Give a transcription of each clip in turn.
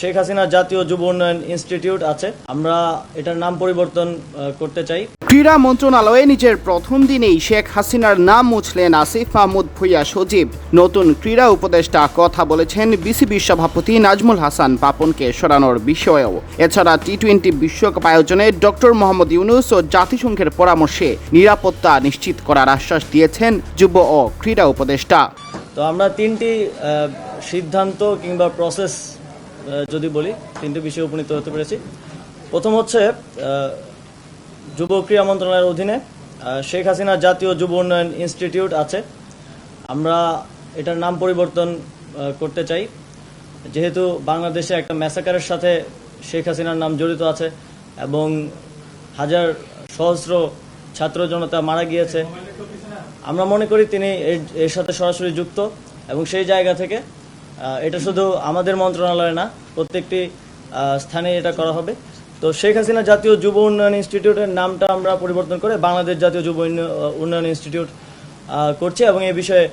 শেখ হাসিনা জাতীয় যুব উন্নয়ন ইনস্টিটিউট আছে। আমরা এটার নাম পরিবর্তন করতে চাই। ক্রীড়া মন্ত্রণালয়ে নিজের প্রথম দিনেই শেখ হাসিনার নাম মুছলেন আসিফ মাহমুদ ভুইয়া সজীব। নতুন ক্রীড়া উপদেষ্টা কথা বলেছেন বিসিবির সভাপতি নাজমুল হাসান পাপনকে সরানোর বিষয়েও। এছাড়া টি টোয়েন্টি বিশ্বকাপ আয়োজনে ডক্টর মোহাম্মদ ইউনুস ও জাতিসংঘের পরামর্শে নিরাপত্তা নিশ্চিত করার আশ্বাস দিয়েছেন যুব ও ক্রীড়া উপদেষ্টা। তো আমরা তিনটি সিদ্ধান্ত কিংবা প্রসেস যদি বলি, তিনটি বিষয়ে উপনীত হতে পেরেছি। প্রথম হচ্ছে যুব ক্রীড়া মন্ত্রণালয়ের অধীনে শেখ হাসিনা জাতীয় যুব উন্নয়ন ইনস্টিটিউট আছে। আমরা এটার নাম পরিবর্তন করতে চাই। যেহেতু বাংলাদেশে একটা ম্যাসাকারের সাথে শেখ হাসিনার নাম জড়িত আছে এবং হাজার সহস্র ছাত্র জনতা মারা গিয়েছে, আমরা মনে করি তিনি এর- সাথে সরাসরি যুক্ত এবং সেই জায়গা থেকে এটা শুধু আমাদের মন্ত্রণালয় না, প্রত্যেকটি স্থানে এটা করা হবে। তো শেখ হাসিনা জাতীয় যুব উন্নয়ন ইনস্টিটিউটের নামটা আমরা পরিবর্তন করে বাংলাদেশ জাতীয় যুব উন্ন- উন্নয়ন ইনস্টিটিউট করছি এবং এ বিষয়ে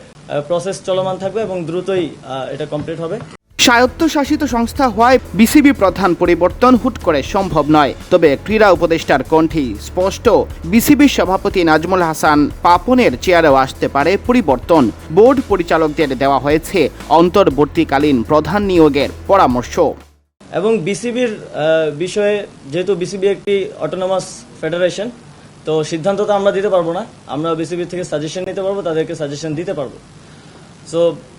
প্রসেস চলমান থাকবে এবং দ্রুতই এটা কমপ্লিট হবে। স্বায়ত্তশাসিত সংস্থা হওয়ায় বিসিবি প্রধান পরিবর্তন হুট করে সম্ভব নয়। তবে ক্রীড়া উপদেষ্টার কণ্ঠেই স্পষ্ট বিসিবির সভাপতি নাজমুল হাসান পাপনের চেয়ারেও আসতে পারে পরিবর্তন। বোর্ড পরিচালকদের দেওয়া হয়েছে অন্তর্বর্তীকালীন প্রধান নিয়োগের পরামর্শ। এবং বিসিবির বিষয়ে যেহেতু বিসিবি একটি অটোনমাস ফেডারেশন তো সিদ্ধান্ত তো আমরা দিতে পারব না। আমরা বিসিবি থেকে সাজেশন নিতে পারব, তাদেরকে সাজেশন দিতে পারব। সো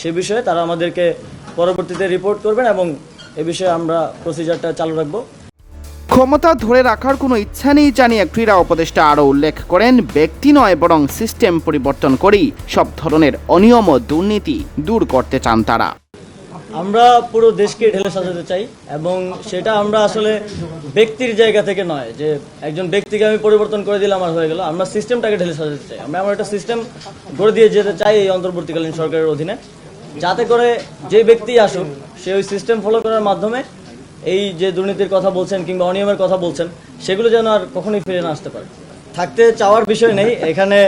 সে বিষয়ে তারা আমাদেরকে পরবর্তীতে রিপোর্ট করবেন এবং এ বিষয়ে আমরা প্রসিজারটা চালু রাখব। ক্ষমতা ধরে রাখার কোনো ইচ্ছা নেই জানিয়ে ক্রীড়া উপদেষ্টা আরও উল্লেখ করেন ব্যক্তি নয় বরং সিস্টেম পরিবর্তন করেই সব ধরনের অনিয়ম ও দুর্নীতি দূর করতে চান তারা। আমরা পুরো দেশকে ঢেলে সাজাতে চাই এবং সেটা আমরা আসলে ব্যক্তির জায়গা থেকে নয় যে একজন ব্যক্তিকে আমি পরিবর্তন করে দিলাম আর হয়ে গেল। আমরা সিস্টেমটাকে ঢেলে সাজাতে চাই। আমরা আমার একটা সিস্টেম করে দিয়ে যেতে চাই এই অন্তর্বর্তীকালীন সরকারের অধীনে। যাতে করে যে ব্যক্তি আসুক, সে ওই সিস্টেম ফলো করার মাধ্যমে এই যে দুর্নীতির কথা বলছেন কিংবা অনিয়মের কথা বলছেন, সেগুলো যেন আর কখনোই ফিরে না আসতে পারে। থাকতে চাওয়ার বিষয় নেই। এখানে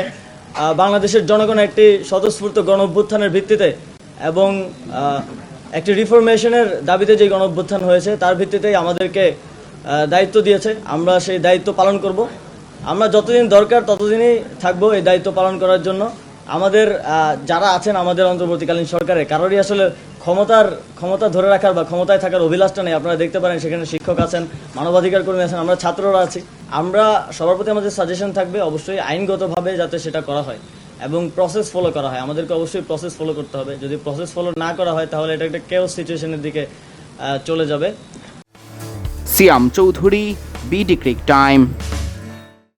বাংলাদেশের জনগণ একটি স্বতঃস্ফূর্ত গণ অভ্যুত্থানের ভিত্তিতে এবং একটি রিফরমেশনের দাবিতে যে গণ অভ্যুত্থান হয়েছে, তার ভিত্তিতেই আমাদেরকে দায়িত্ব দিয়েছে। আমরা সেই দায়িত্ব পালন করব। আমরা যতদিন দরকার ততদিনই থাকব এই দায়িত্ব পালন করার জন্য। আমাদের যারা আছেন আমাদের অন্তর্বর্তীকালীন সরকারে, কারোরই আসলে ক্ষমতার, ক্ষমতা ধরে রাখার বা ক্ষমতায় থাকার অভিলাষটা নেই। আপনারা দেখতে পারেন সেখানে শিক্ষক আছেন মানবাধিকার কর্মী আছেন, আমরা ছাত্ররা আছি। আমরা সবার প্রতি আমাদের সাজেশন থাকবে অবশ্যই আইনগতভাবে যাতে সেটা করা হয় এবং প্রসেস ফলো করা হয়। আমাদেরকে অবশ্যই প্রসেস ফলো করতে হবে। যদি প্রসেস ফলো না করা হয়, তাহলে এটা একটা কেউ সিচুয়েশনের দিকে চলে যাবে। Siam Chowdhury BD crick time